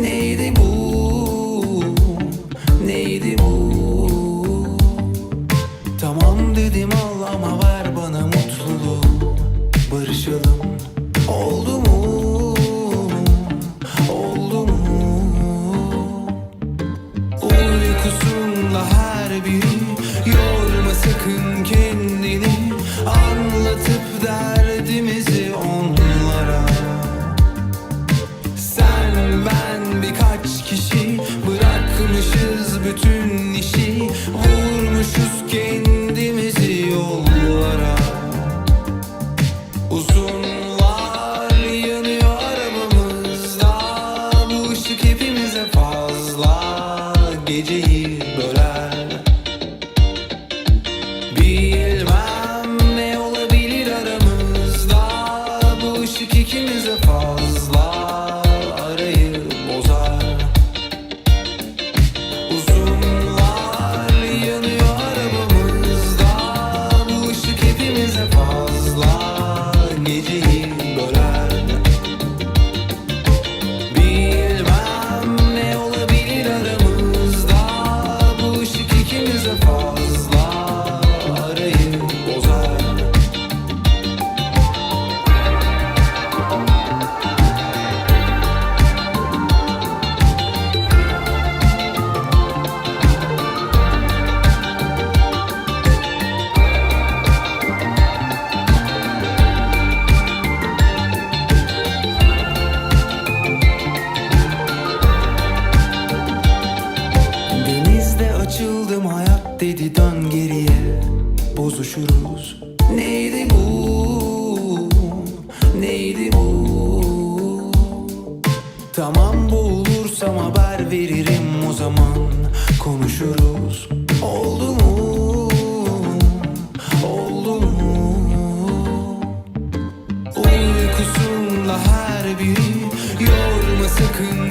Neydi bu, neydi bu? Tamam dedim ama Neydi bu? Neydi bu? Tamam boğulursam haber veririm o zaman. Konuşuruz. Oldu mu? Oldu mu? Uykusunda her biri Yorma sakın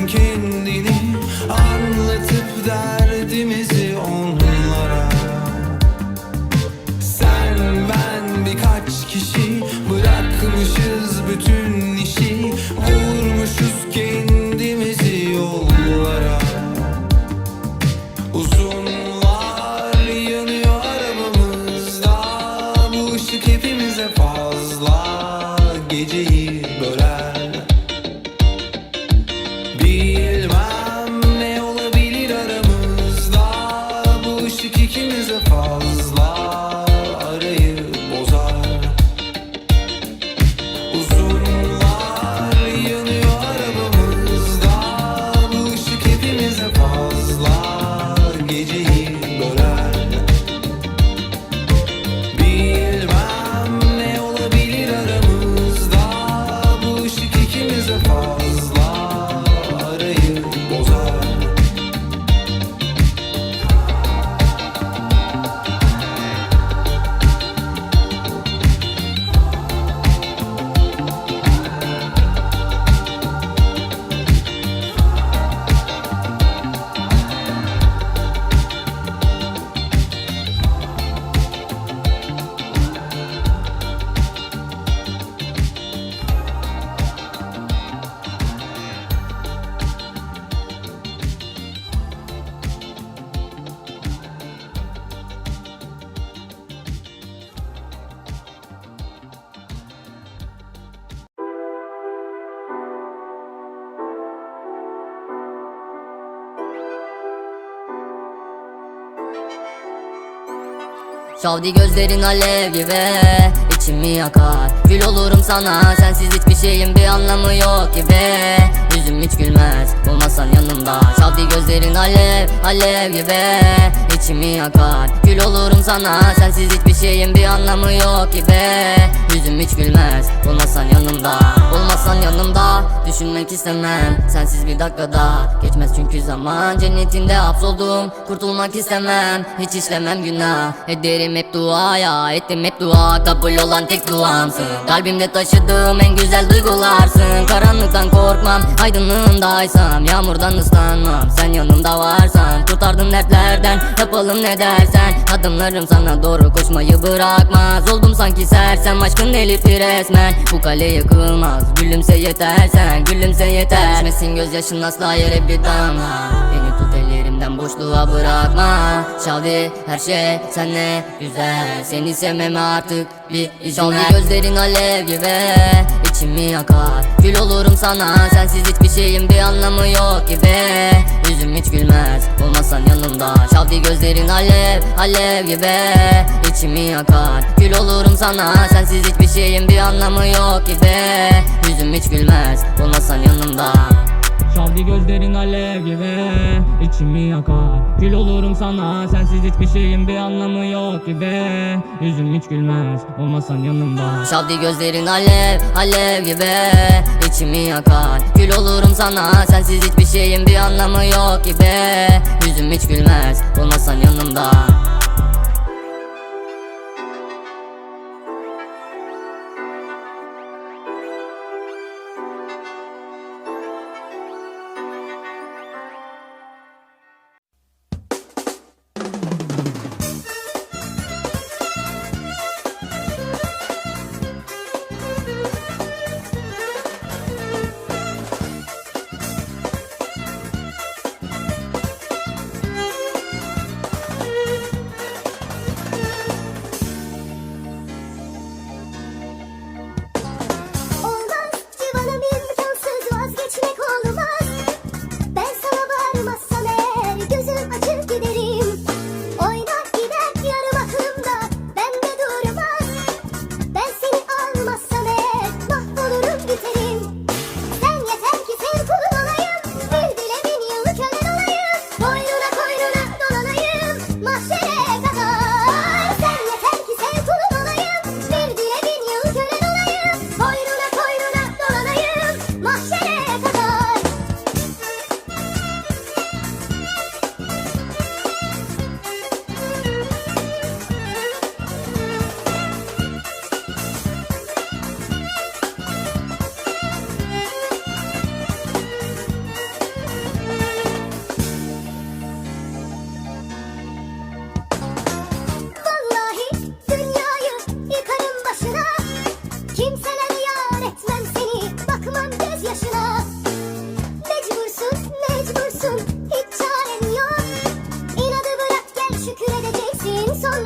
Şavdi gözlerin alev gibi içimi yakar. Gül olurum sana sensiz hiçbir şeyin bir anlamı yok gibi. Yüzüm hiç gülmez olmasan yanımda. Şavdi gözlerin alev alev gibi içimi yakar. Gül olurum sana sensiz hiçbir şeyin bir anlamı yok gibi. Yüzüm hiç gülmez olmasan yanımda olmasan yanımda. Düşünmek istemem sensiz bir dakikada. Geçmez çünkü zaman cennetinde hapsoldum. Kurtulmak istemem hiç işlemem günah. Ederim hep duaya ettim hep dua. Kabul olan tek duamsın. Kalbimde taşıdığım en güzel duygularsın. Karanlıktan korkmam aydınlığındaysam Yağmurdan ıslanmam sen yanımda varsan. Kurtardın dertlerden yapalım ne dersen. Adımlarım sana doğru koşmayı bırakmaz. Oldum sanki sersem aşkın elifi resmen. Bu kale yakılmaz gülümse gülümse yeter sen gülümse yeter. Düşmesin gözyaşın asla yere bir damla. Ben boşluğa bırakma. Şavi her şey senle güzel. Seni sevmeme artık bir iş olmaz gözlerin alev gibi içimi yakar. Gül olurum sana sensiz hiçbir şeyin bir anlamı yok gibi. Yüzüm hiç gülmez olmasan yanımda. Şavdi gözlerin alev alev gibi içimi yakar. Gül olurum sana sensiz hiçbir şeyin bir anlamı yok gibi. Yüzüm hiç gülmez olmasan yanımda. Çaldı gözlerin alev gibi içimi yakar. Kül olurum sana sensiz hiçbir şeyin bir anlamı yok gibi. Yüzüm hiç gülmez olmasan yanımda. Çaldı gözlerin alev alev gibi içimi yakar. Kül olurum sana sensiz hiçbir şeyin bir anlamı yok gibi. Yüzüm hiç gülmez olmasan yanımda.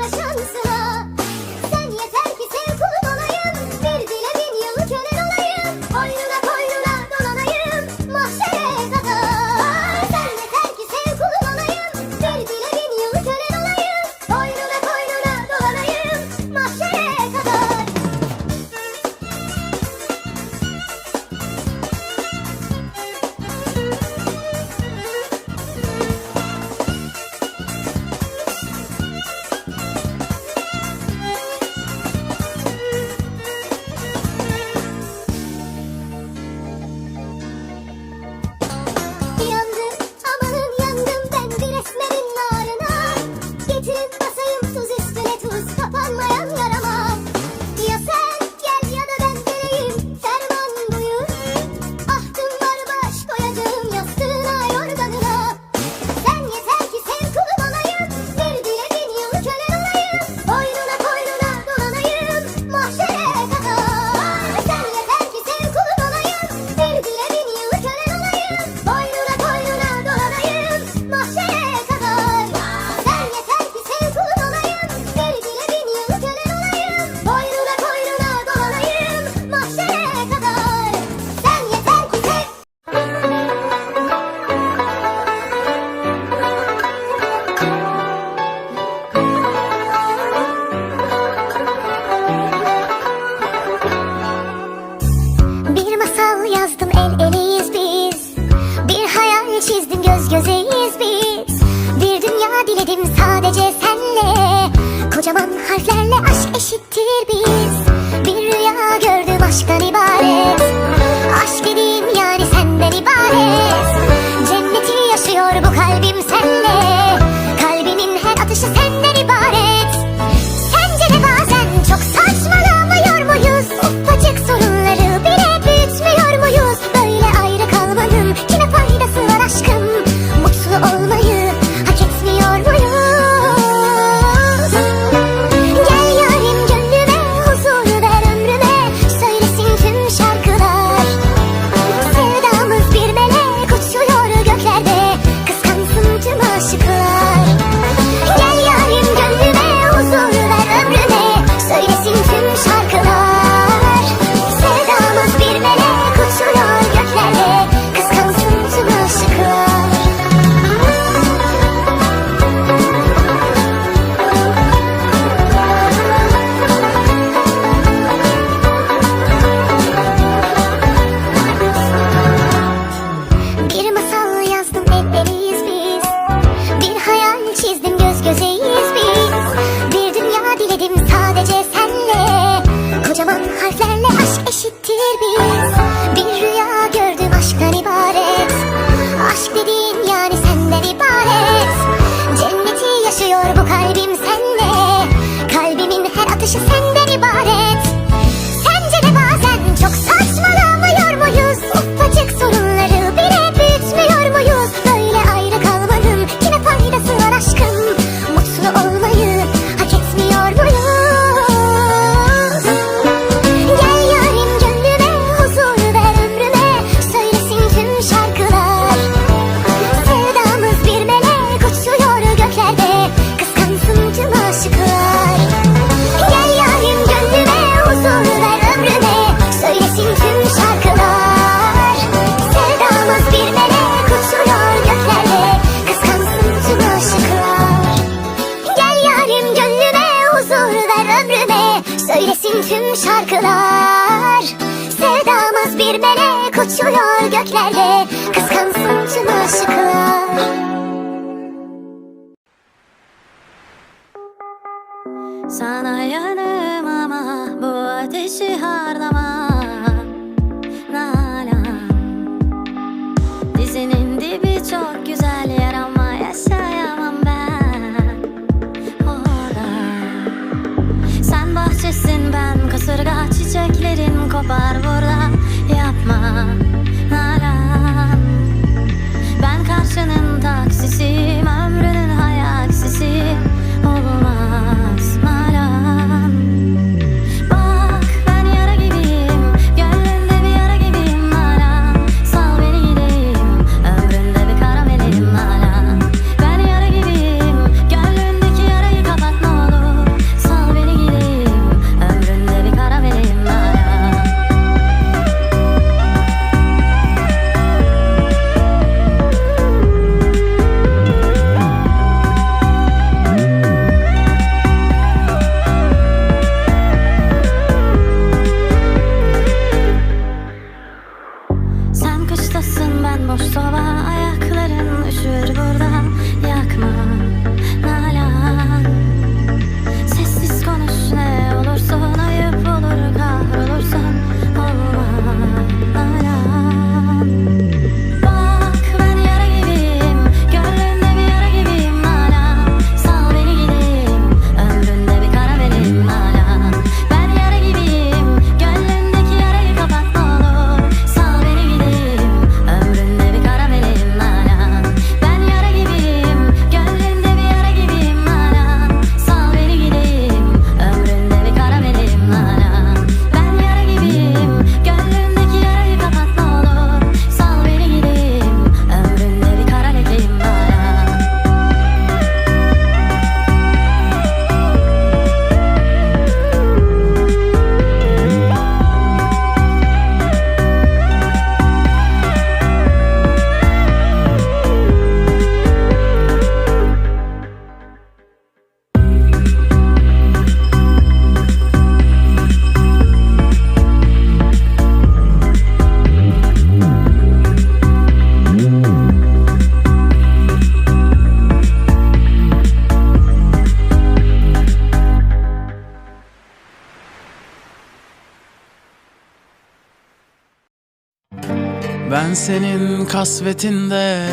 가져 세상 senin kasvetinde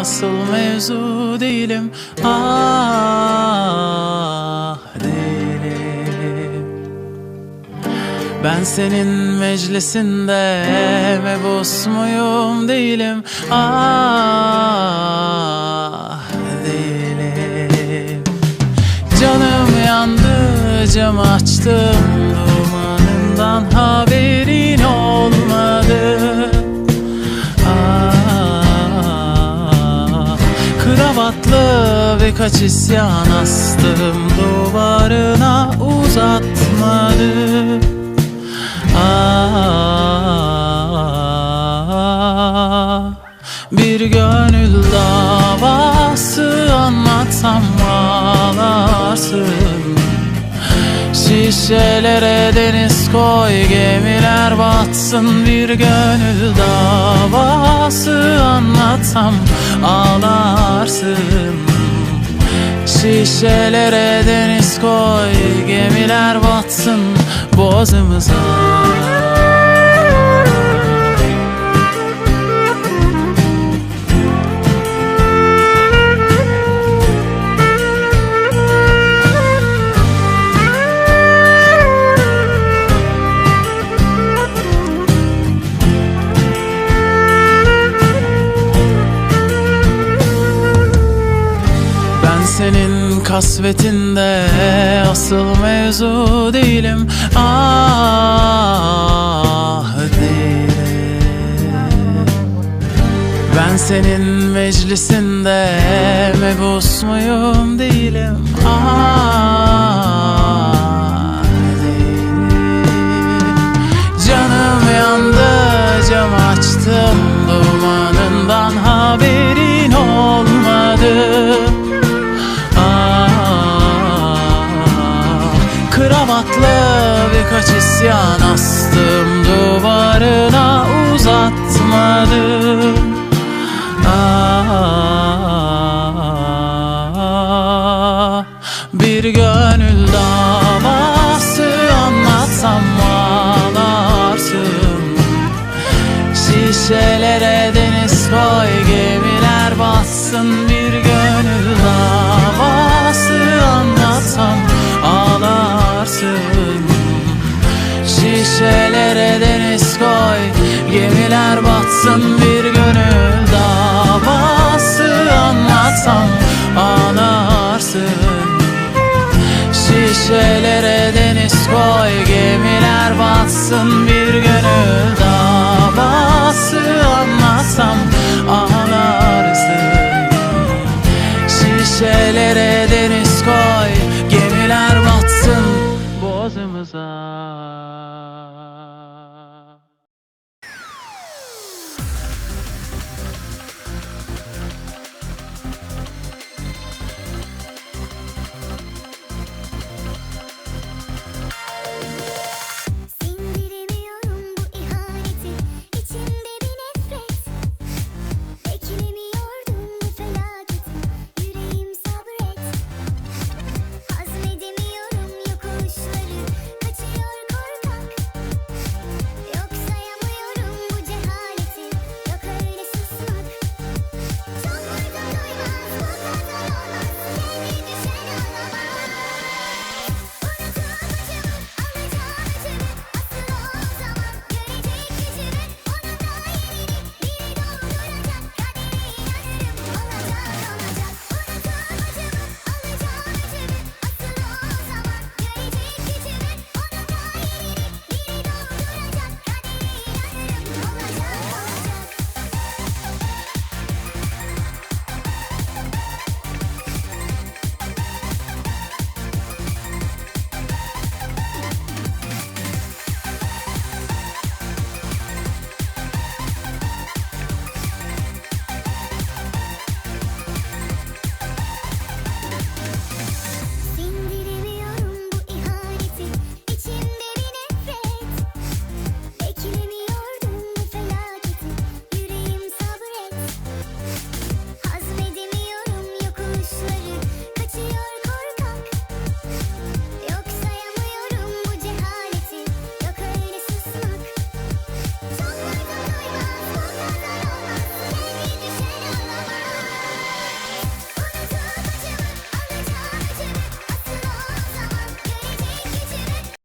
Asıl mevzu değilim. Ah değilim. Ben senin meclisinde Mebus muyum değilim? Ah değilim. Canım yandı cam açtım Dumanından haberim kaç isyan astım duvarına uzatmadı Aa, ah, bir gönül davası anlatsam ağlarsın. Şişelere deniz koy gemiler batsın. Bir gönül davası anlatsam ağlarsın. Şişelere deniz koy Gemiler batsın boğazımıza. Kısmetinde Asıl mevzu değilim. Ah değilim Ben senin meclisinde Mebus muyum değilim? Ah değilim Canım yandı cam açtım Dumanından haberin Kravatlı birkaç isyan astım Duvarına uzatmadım. Ah, bir gönül davası anlatsam ağlarsın. Şişelere deniz koy gemiler bassın